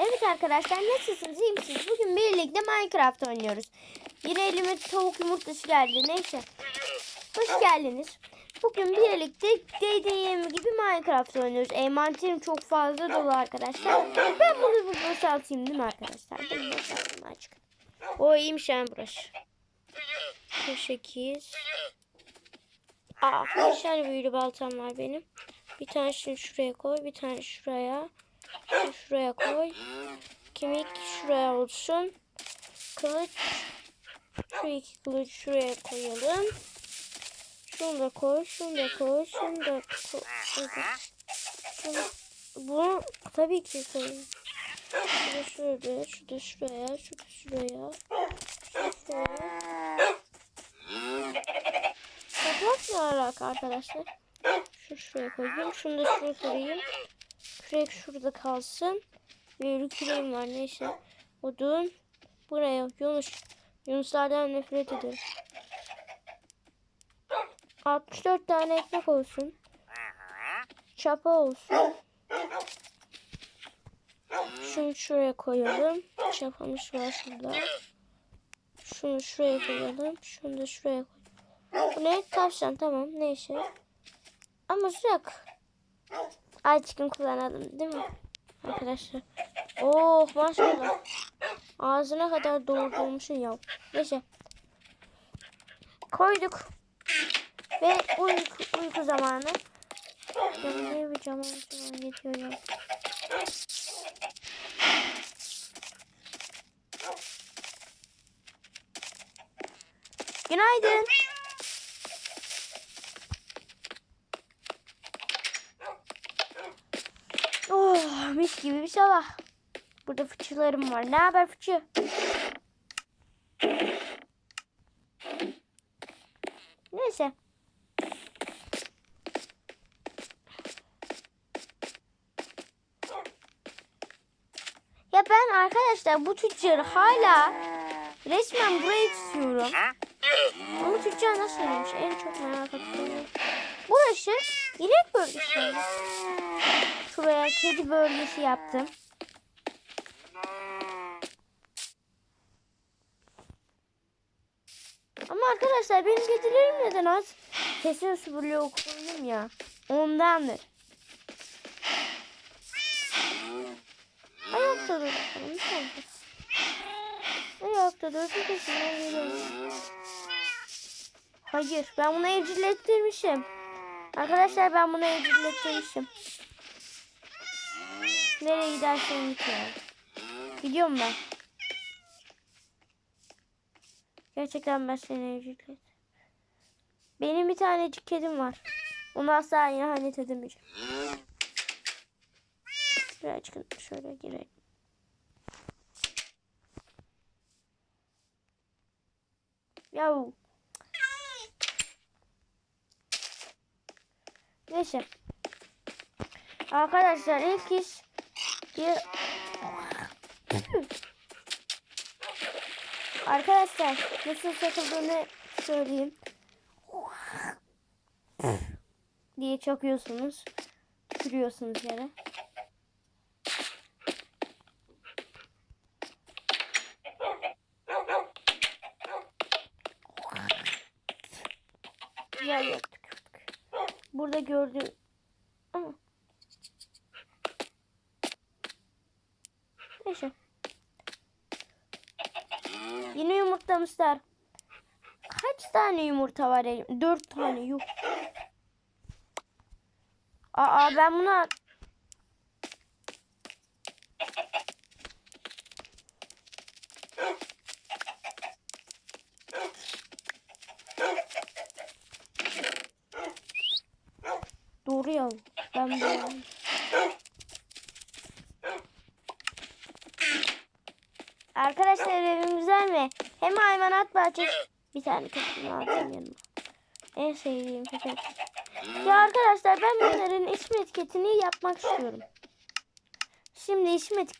Evet arkadaşlar nasılsınız iyi misiniz? Bugün birlikte Minecraft oynuyoruz. Yine elime tavuk yumurtası geldi neyse. Hoş geldiniz. Bugün birlikte dediğim gibi Minecraft oynuyoruz. Envanterim çok fazla dolu arkadaşlar. Ben bunu bir boşaltayım değil mi arkadaşlar? Ben boşaltayım açık. O iyiymiş yani burası. 48. Aa, kaç tane büyülü baltam var benim? Bir tanesini şuraya koy, bir tane şuraya. Şuraya koy. Kemik şuraya olsun. Kılıç. Şu iki kılıç şuraya koyalım. Şunu da koy, şunu da koy, şunu da koy. Şunu, bunu tabii ki koyayım. Şurada şuraya, şurada şuraya. Şurada şuraya. Toprak ne alaka arkadaşlar? Şu şuraya koyayım. Şunu da şuraya koyayım. Kürek şurada kalsın. Böyle küreğim var neyse. Odun. Buraya Yunus. Yunuslardan nefret ederim. 64 tane ekmek olsun. Çapa olsun. Şunu şuraya koyalım. Çapamız var şurada. Şunu şuraya koyalım. Şunu da şuraya koyalım. Bu ne? Tavşan tamam neyse. Ama sıcak. Ay çıkın kullanalım değil mi? Arkadaşlar. Oh maşallah. Ağzına kadar doldurmuşsun ya. Neyse. Koyduk. Ve uyku, uyku zamanı. Ne yapacağım? Yetiyor ya. Günaydın. Mis gibi bir sabah. Burada fıçılarım var. Ne haber fıçı? Neyse. Ya ben arkadaşlar bu tüccarı hala resmen buraya tutuyorum. Ama tüccar nasıl olmuş? En çok merak ettiğim. Burası inek bölgesi. Şuraya kedi bölgesi yaptım. Ama arkadaşlar benim kedilerim neden az? Kesin bloğu koydum ya. Ondandır. Ayakta dur. bakalım, ne oldu? Ayakta dur. Bir peşinden geliyorum. Hayır ben bunu evcilleştirmişim. Arkadaşlar ben bunu evcilleştirmişim. Nereye gidersen git ya. Gidiyorum ben. Gerçekten ben seni evcilleştirdim. Benim bir tanecik kedim var. Onu asla ihanet edemeyeceğim. Birazcık şöyle girelim. Yahu. Neyse. Arkadaşlar ilk iş bir Arkadaşlar nasıl satıldığını söyleyeyim. diye çakıyorsunuz. Sürüyorsunuz yere. Burada gördüğüm ama Neyse. Yumurtlamışlar. Kaç tane yumurta var elim? Dört tane yuh. Aa ben buna Doğru ya. Ben de Arkadaşlar evimizden mi? Hem hayvanat bahçesi. Bir tane köpeğimi alacağım yanıma. En sevdiğim köpek. Ya arkadaşlar ben bunların isim etiketini yapmak istiyorum. Şimdi isim etik...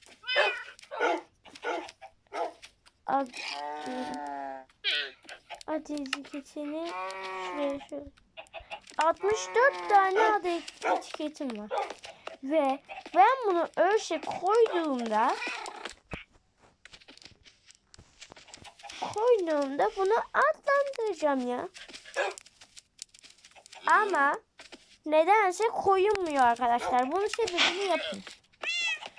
Ad... Ad etiketini şuraya şöyle. 64 tane adı etiketim var. Ve Ben bunu ölçe koyduğumda koyduğumda bunu adlandıracağım ya. Ama nedense koyulmuyor arkadaşlar. Bunun sebebini yapın.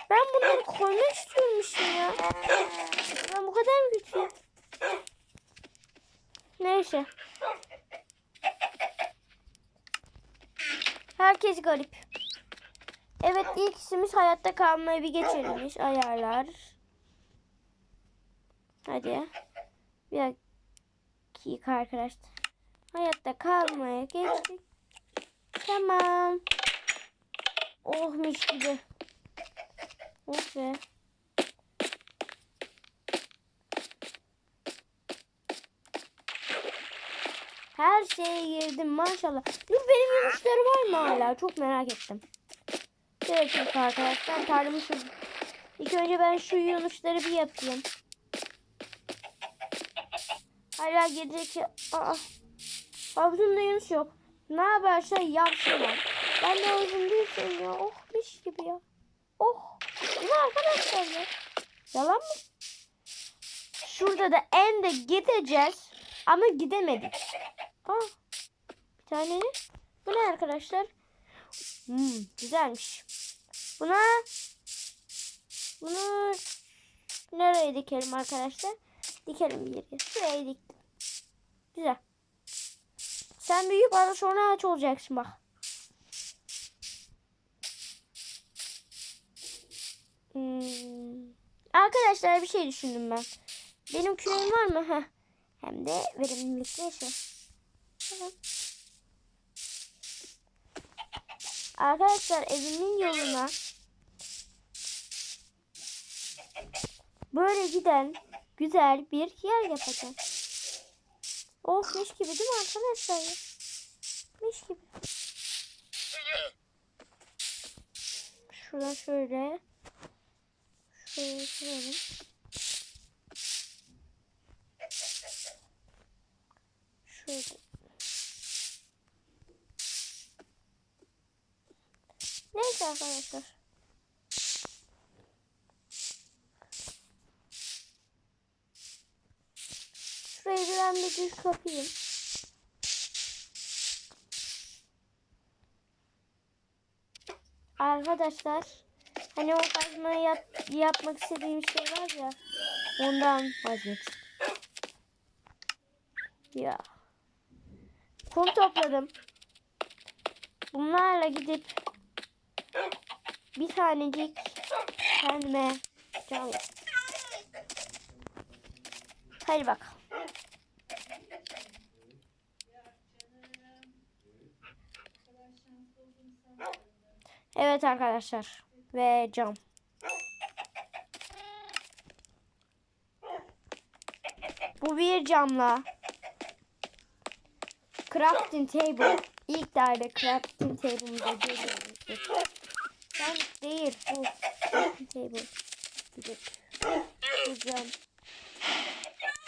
Ben bunları koymak istiyormuşum ya. Ben bu kadar mı kötüyüm? Neyse. Herkes garip. Evet ilk işimiz hayatta kalmayı bir geçelim. Ayarlar. Hadi. Bir dakika arkadaşlar. Hayatta kalmaya geçtik. Tamam. Oh mis gibi. Oh be. Her şeye girdim maşallah. Bu benim yumuşları var mı hala? Çok merak ettim. Dakika arkadaşlar. Tarlamı şu... İlk önce ben şu yunusları bir yapayım. Hala gelecek... Aa. Havuzumda yunus yok. Ne yaparsa yapsınlar. Ben de havuzum değilsin ya. Oh mis gibi ya. Oh. Mi arkadaşlar ya? Yalan mı? Şurada da en de gideceğiz. Ama gidemedik. Aa, bir tane ne? Bu ne arkadaşlar? Hmm, güzelmiş. Buna bunu nereye dikelim arkadaşlar? Dikelim bir yere. Şuraya diktim. Güzel. Sen büyüyüp ara sonra ağaç olacaksın bak. Hmm. Arkadaşlar bir şey düşündüm ben. Benim küreğim var mı? Heh. Hem de verimlilikle yaşa. Arkadaşlar evimin yoluna böyle giden güzel bir yer yapacağım. Oh mis gibi değil mi arkadaşlar? Mis gibi. Şuradan şöyle. Şöyle şöyle. Şöyle. Neyse arkadaşlar. Şurayı bir düz kapayım. Arkadaşlar hani o kazmayı yap, yapmak istediğim şey var ya ondan vazgeçtim. Ya. Kum topladım. Bunlarla gidip bir tanecik kendime cam. Hadi bakalım. Evet arkadaşlar. Ve cam. Bu bir camla. Crafting table. İlk derde crafting table'ımıza geliyoruz. Sen değil bu. Crafting table. De bu cam.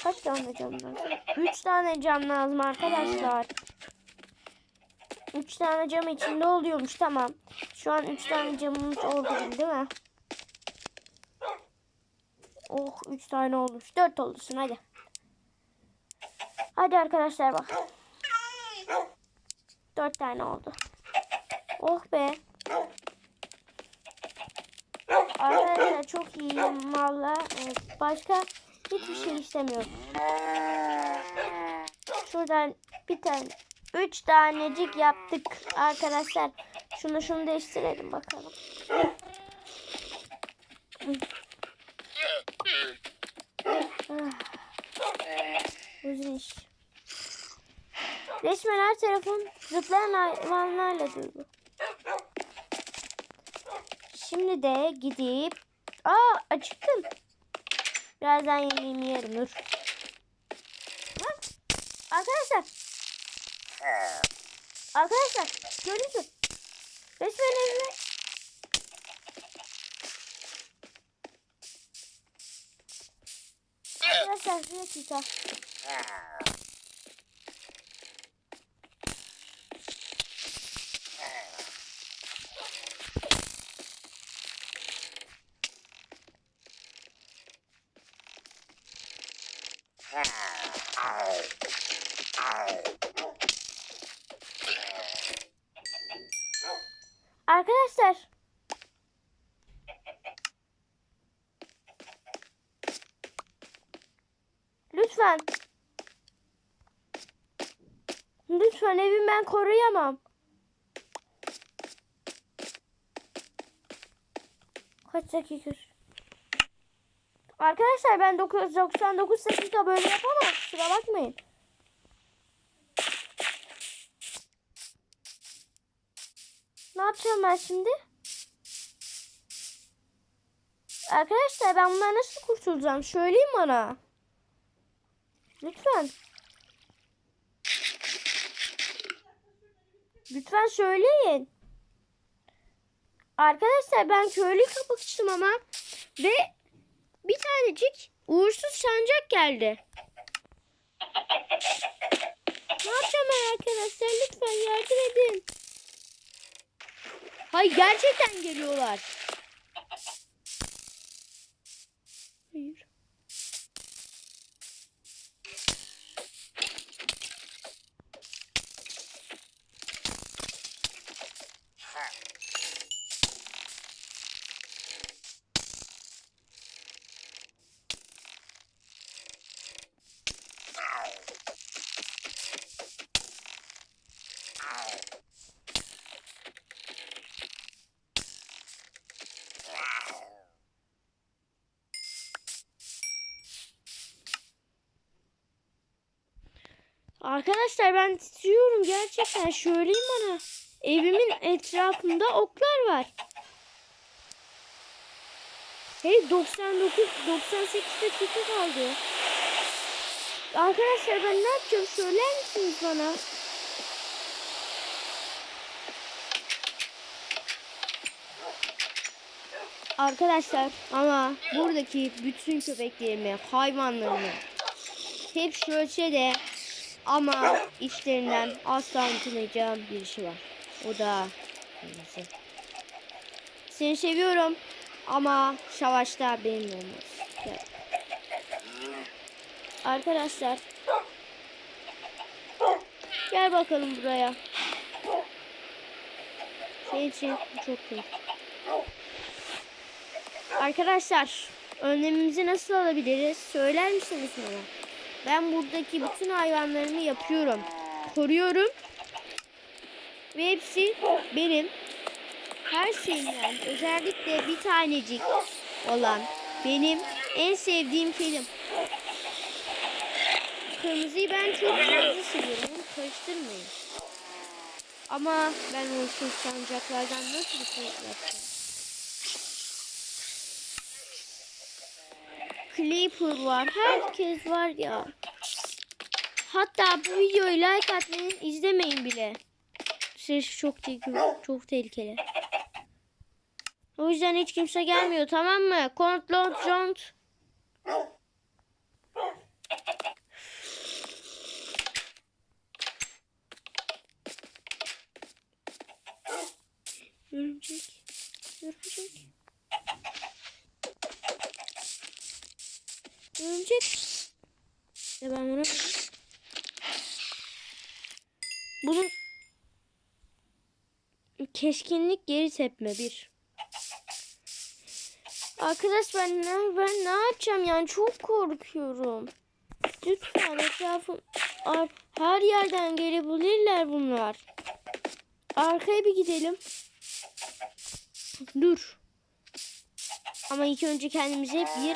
Kaç tane cam lazım? Üç tane cam lazım arkadaşlar. Üç tane cam içinde oluyormuş tamam. Şu an üç tane camımız oldu değil mi? Oh üç tane olmuş. Dört olursun hadi. Hadi arkadaşlar bak. Dört tane oldu. Oh be. Arkadaşlar çok iyiyim valla. Başka hiçbir şey istemiyorum. Şuradan bir tane. Üç tanecik yaptık arkadaşlar. Şunu şunu değiştirelim bakalım. Uzun iş. Resmen her tarafın zıplayan hayvanlarla dolu. Şimdi de gidip... Aa acıktım. Birazdan yemeğimi yerim dur. Arkadaşlar. Arkadaşlar mü? Resmen evime... Arkadaşlar bir dakika. Arkadaşlar. Lütfen. Lütfen evimi ben koruyamam. Kaç dakika? Arkadaşlar ben 999 dakika böyle yapamam. Kusura bakmayın. Ne yapacağım ben şimdi? Arkadaşlar ben bundan nasıl kurtulacağım? Söyleyin bana. Lütfen. Lütfen söyleyin. Arkadaşlar ben köylü kapatıştım ama ve bir tanecik uğursuz sancak geldi. Ne yapacağım ben arkadaşlar? Lütfen yardım edin. Hayır gerçekten geliyorlar. Hayır. Arkadaşlar ben titriyorum gerçekten. Söyleyin bana. Evimin etrafında oklar var. Hey 99 98 dakika kaldı. Arkadaşlar ben ne yapacağım söyler misiniz bana? Arkadaşlar ama buradaki bütün köpeklerimi, hayvanlarımı hepsi ölse de ama içlerinden asla unutmayacağım bir şey var. O da kendisi. Seni seviyorum ama savaşta benimle olmaz. Gel. Arkadaşlar. Gel bakalım buraya. Senin için çok iyi. Arkadaşlar önlemimizi nasıl alabiliriz? Söyler misiniz bana? Ben buradaki bütün hayvanlarımı yapıyorum. Koruyorum. Ve hepsi benim. Her şeyimden özellikle bir tanecik olan benim en sevdiğim kedim. Kırmızıyı ben çok fazla seviyorum. Onu karıştırmayın. Ama ben o sancaklardan nasıl bir şey yapacağım? Creeper var. Herkes var ya. Hatta bu videoyu like atmayın, izlemeyin bile. Ses çok tehlikeli. Çok tehlikeli. O yüzden hiç kimse gelmiyor tamam mı? Kontrol jont. Örümcek. Örümcek. Örümcek. Ya ben bunu... Bunun keskinlik geri tepme bir. Arkadaş ben ne, ben ne yapacağım yani çok korkuyorum. Lütfen etrafım her yerden gelebilirler bunlar. Arkaya bir gidelim. Dur. Ama ilk önce kendimize bir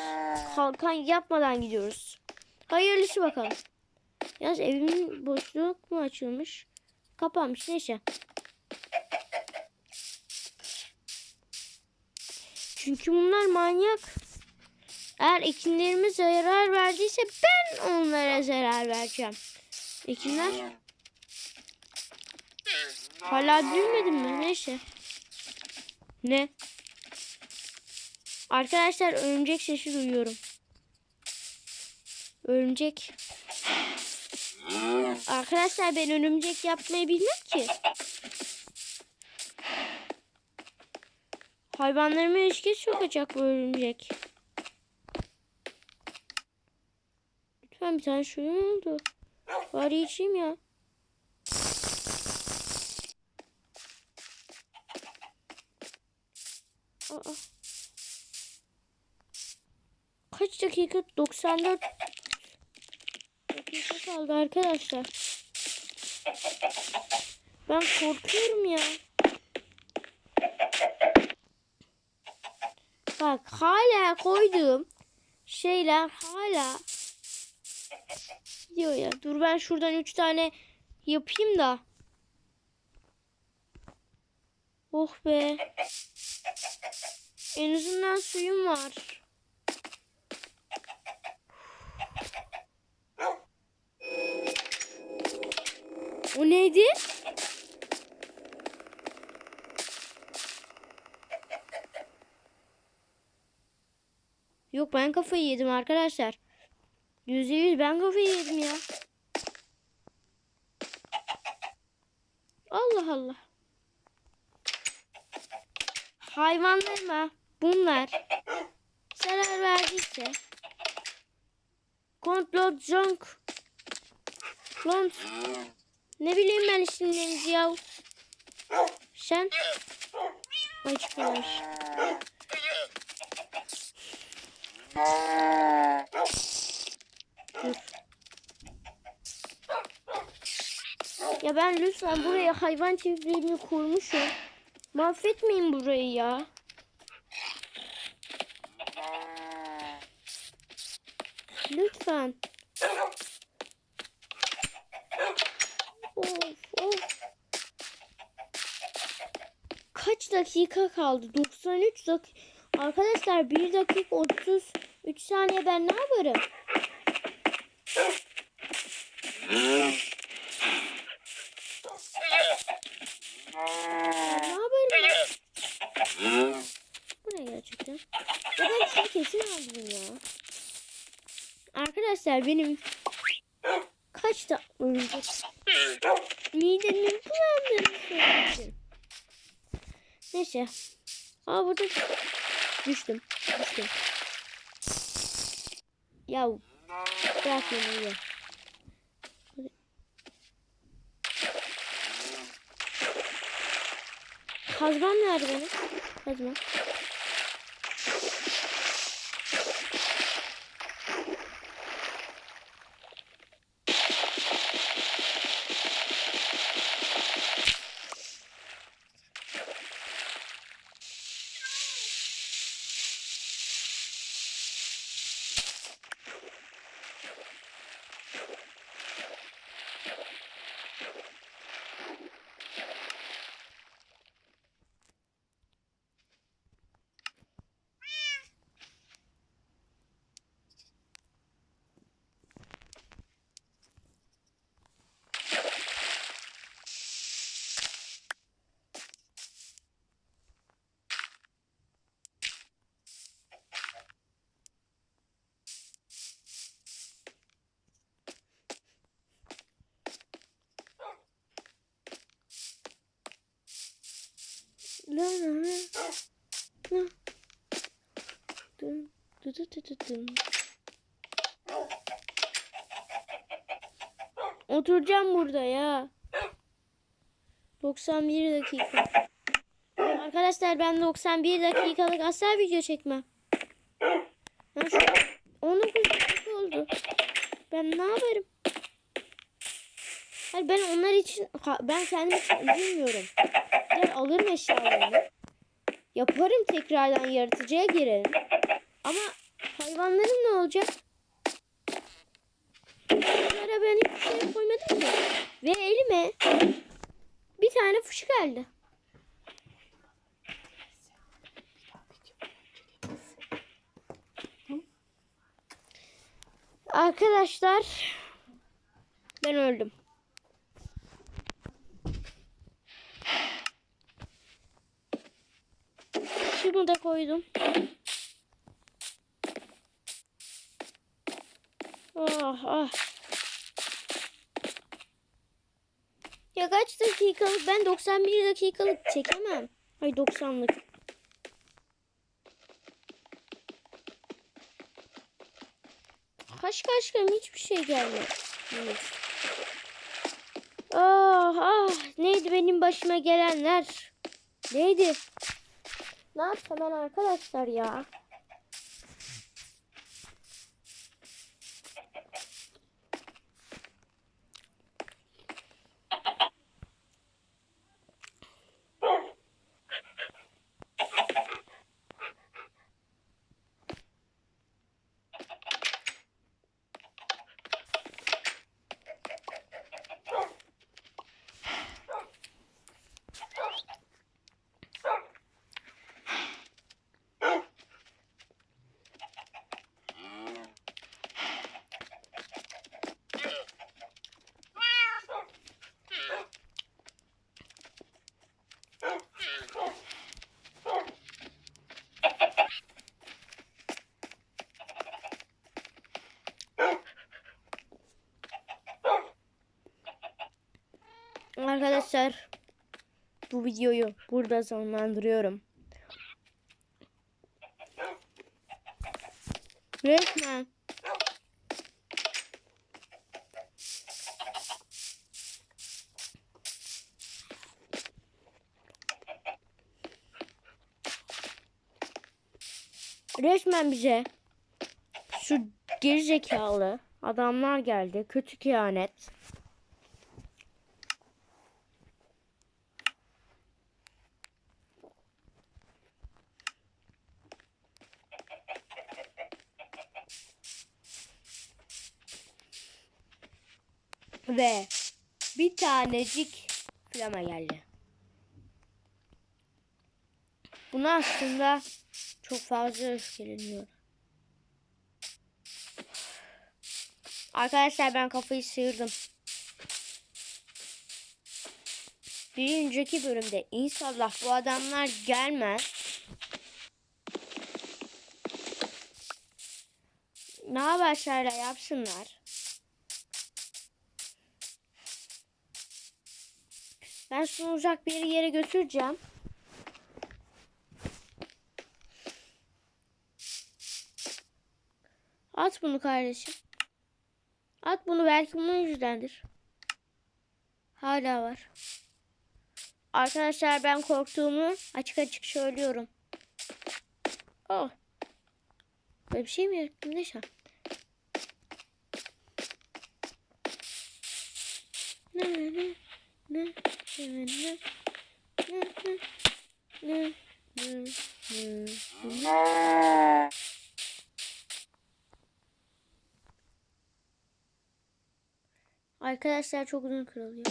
kalkan yapmadan gidiyoruz. Hayırlısı bakalım. Yalnız evimin boşluk mu açılmış? Kapanmış neyse. Çünkü bunlar manyak. Eğer ekinlerime zarar verdiyse ben onlara zarar vereceğim. Ekinler hala büyümedi mi? Neyse. Ne? Arkadaşlar örümcek sesi duyuyorum. Örümcek. Arkadaşlar ben örümcek yapmayı bilmem ki. Hayvanlarıma ilişki sokacak bu örümcek. Lütfen bir tane suyum oldu. Bari içeyim ya. Aa. Kaç dakika? 94 dakika kaldı arkadaşlar. Ben korkuyorum ya. Bak hala koyduğum şeyler hala diyor ya. Dur ben şuradan 3 tane yapayım da. Oh be. En azından suyum var. O neydi? Yok ben kafayı yedim arkadaşlar. Yüzde yüz ben kafayı yedim ya. Allah Allah. Hayvanlarıma bunlar zarar verdiyse Kontlot Zonk Lont Ne bileyim ben isimlerinizi ya. Sen Açıklar. Dur. Ya ben lütfen buraya hayvan çiftliğini kurmuşum. Mahvetmeyin burayı ya. Lütfen. Dakika kaldı? 93 dakika. Arkadaşlar 1 dakika 33 saniye ben ne yaparım? Ne yaparım? Bu ne gerçekten? Ya ben şunu kesin aldım ya. Arkadaşlar benim kaç da önce midemin bulandığını söyledim. Neyse. Aa burada düştüm. Düştüm. Ya bırak beni ya. Kazmam nerede benim? Kazma. Oturacağım burada ya. 91 dakika. Arkadaşlar ben 91 dakikalık asla video çekmem. Ben şu 19 dakika oldu. Ben ne yaparım? Hayır ben onlar için ben kendim için üzülmüyorum. Gider alırım eşyalarını. Yaparım tekrardan yaratıcıya girerim. Ama hayvanların ne olacak? Onlara ben hiçbir şey koymadım ki. Ve elime bir tane fışı geldi. Arkadaşlar ben öldüm. Şunu da koydum. Ah ah. Ya kaç dakikalık? Ben 91 dakikalık çekemem. Ay 90'lık. Kaç kaç kaç hiçbir şey gelmedi. Evet. Ah ah neydi benim başıma gelenler? Neydi? Ne yapsam ben arkadaşlar ya? Arkadaşlar bu videoyu burada sonlandırıyorum. Resmen resmen bize şu gerizekalı adamlar geldi. Kötü kehanet. Ve bir tanecik flama geldi. Buna aslında çok fazla öfkeleniyor. Arkadaşlar ben kafayı sıyırdım. Bir önceki bölümde inşallah bu adamlar gelmez. Ne yaparlarsa yapsınlar. Ben şunu uzak bir yere götüreceğim. At bunu kardeşim. At bunu belki bunun yüzdendir. Hala var. Arkadaşlar ben korktuğumu açık açık söylüyorum. Oh. Böyle bir şey mi yaptım? Ne şu an? Ne ne ne Arkadaşlar çok uzun kırılıyor.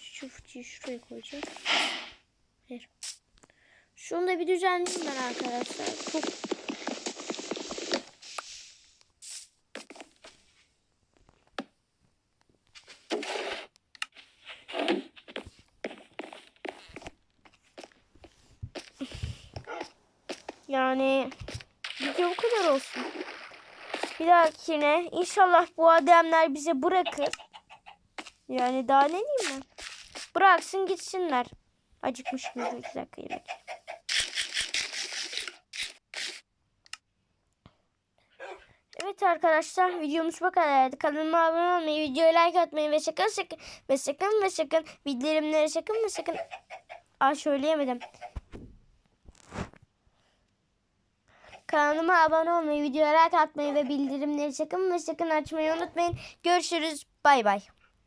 Şu fıçıyı şuraya koyacağım. Hayır. Şunu da bir düzenleyeyim ben arkadaşlar. Çok Yani video bu kadar olsun. Bir dahakine inşallah bu adamlar bize bırakır. Yani daha ne diyeyim ben? Bıraksın gitsinler. Acıkmış mıyız? İki dakika yemek. Evet arkadaşlar videomuz bu kadardı. Kanalıma abone olmayı, videoya like atmayı ve sakın sakın ve sakın ve sakın bildirimleri sakın ve sakın Aa söyleyemedim. Kanalıma abone olmayı, videoya like atmayı ve bildirimleri sakın ve sakın açmayı unutmayın. Görüşürüz. Bay bay.